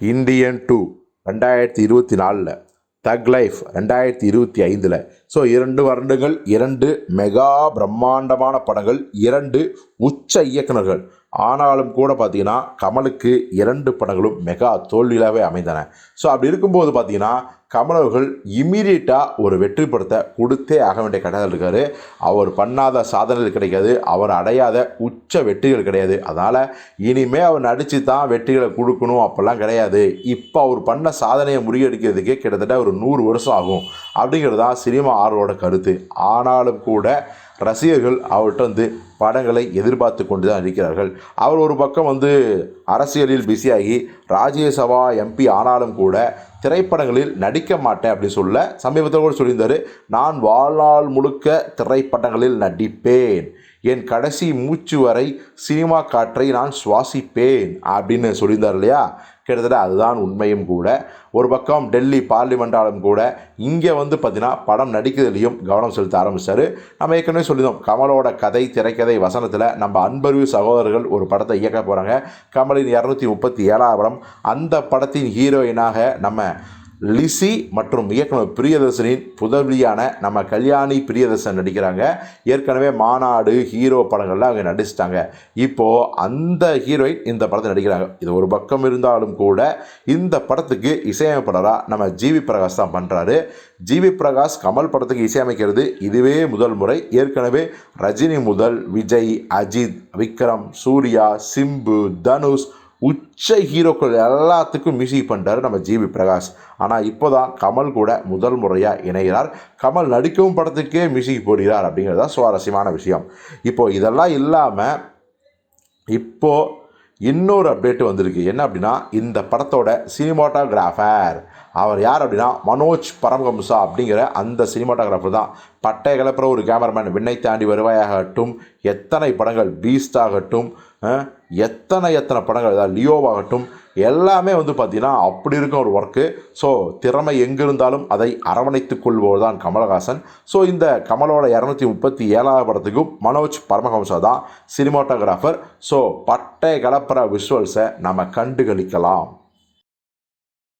Indian two ரெண்டாயிரத்தி இருபத்தி நாலில் தக் லைஃப் ரெண்டாயிரத்தி இருபத்தி ஐந்தில். ஸோ இரண்டு வருடங்கள் இரண்டு மெகா பிரம்மாண்டமான படங்கள் இரண்டு உச்ச இயக்குனர்கள் ஆனாலும் கூட பார்த்தீங்கன்னா கமலுக்கு இரண்டு படங்களும் மெகா தோல்வியிலாவே அமைந்தன. ஸோ அப்படி இருக்கும்போது பார்த்தீங்கன்னா கமலவர்கள் இம்மீடியட்டாக ஒரு வெற்றி படத்தை கொடுத்தே ஆக வேண்டிய கட்டத்தில் இருக்கார். அவர் பண்ணாத சாதனைகள் கிடைக்காது. அவர் அடையாத உச்ச வெற்றிகள் கிடையாது. அதனால் இனிமேல் அவர் நடித்து தான் வெற்றிகளை கொடுக்கணும் அப்போல்லாம் கிடையாது. இப்போ அவர் பண்ண சாதனையை முறியடிக்கிறதுக்கே கிட்டத்தட்ட ஒரு நூறு வருஷம் ஆகும் அப்படிங்கிறது தான் சினிமா ஆர்வலோட கருத்து. ஆனாலும் கூட ரசிகர்கள் அவர்கிட்ட வந்து படங்களை எதிர்பார்த்து கொண்டு தான் இருக்கிறார்கள். அவர் ஒரு பக்கம் வந்து அரசியலில் பிஸியாகி ராஜ்யசபா எம்பி ஆனாலும் கூட திரைப்படங்களில் நடிக்க மாட்டேன் அப்படின்னு சொல்ல சமீபத்தில் கூட சொல்லியிருந்தார் நான் வாழ்நாள் முழுக்க திரைப்படங்களில் நடிப்பேன். என் கடைசி மூச்சு வரை சினிமா காற்றை நான் சுவாசிப்பேன் அப்படின்னு சொல்லியிருந்தார் இல்லையா? கிட்டத்தட்ட அதுதான் உண்மையும் கூட. ஒரு பக்கம் டெல்லி பார்லிமெண்டாலும் கூட இங்கே வந்து பார்த்தீங்கன்னா படம் நடிக்கிறதுலையும் கவனம் செலுத்த ஆரம்பிச்சாரு. நம்ம ஏற்கனவே சொல்லியிருந்தோம் கமலோட கதை திரைக்கதை வசனத்தில் நம்ம அன்பறிவு சகோதரர்கள் ஒரு படத்தை இயக்க போகிறாங்க கமலின் இரநூத்தி முப்பத்தி ஏழாவது படம் அந்த படத்தின் ஹீரோயினாக நம்ம லிசி மற்றும் இயக்குனர் பிரியதர்சனின் புதவியான நம்ம கல்யாணி பிரியதர்சன் நடிக்கிறாங்க. ஏற்கனவே மாநாடு ஹீரோ படங்கள்லாம் அவங்க நடிச்சிட்டாங்க. இப்போது அந்த ஹீரோயின் இந்த படத்தை நடிக்கிறாங்க. இது ஒரு பக்கம் இருந்தாலும் கூட இந்த படத்துக்கு இசையமைப்பாளராக நம்ம ஜிவி பிரகாஷ் தான் பண்ணுறாரு ஜிவி பிரகாஷ் கமல் படத்துக்கு இசையமைக்கிறது இதுவே முதல் முறை. ஏற்கனவே ரஜினி முதல் விஜய் அஜித் விக்ரம் சூர்யா சிம்பு தனுஷ் உச்ச ஹீரோக்கள் எல்லாத்துக்கும் மியூசிக் பண்ணுறாரு நம்ம ஜிவி பிரகாஷ். ஆனால் இப்போ தான் கமல் கூட முதல் முறையாக இணைகிறார். கமல் நடிக்கவும் படத்துக்கே மியூசிக் போடுகிறார் அப்படிங்கிறது தான் சுவாரஸ்யமான விஷயம். இப்போது இதெல்லாம் இல்லாமல் இப்போது இன்னொரு அப்டேட் வந்திருக்கு. என்ன அப்படின்னா இந்த படத்தோட சினிமாட்டோகிராஃபர் அவர் யார் அப்படின்னா மனோஜ் பரமஹம்சா அப்படிங்கிற அந்த சினிமாட்டோகிராஃபர் தான். பட்டை கிளப்புற ஒரு கேமராமேன் விண்ணை தாண்டி வருவாயாகட்டும் எத்தனை படங்கள் பீஸ்ட் ஆகட்டும் எத்தனை எத்தனை படங்கள் அதாவது லியோவாகட்டும் எல்லாமே வந்து பார்த்திங்கன்னா அப்படி இருக்கும் ஒரு ஒர்க்கு ஸோ திறமை எங்கே இருந்தாலும் அதை அரவணைத்து கொள்வோர் தான் கமலஹாசன். ஸோ இந்த கமலோட இரநூத்தி முப்பத்தி ஏழாவது படத்துக்கும் மனோஜ் பரமஹம்சா தான் சினிமாட்டோகிராஃபர் ஸோ பட்டை கலப்புற விஷுவல்ஸை நம்ம கண்டுகளிக்கலாம்.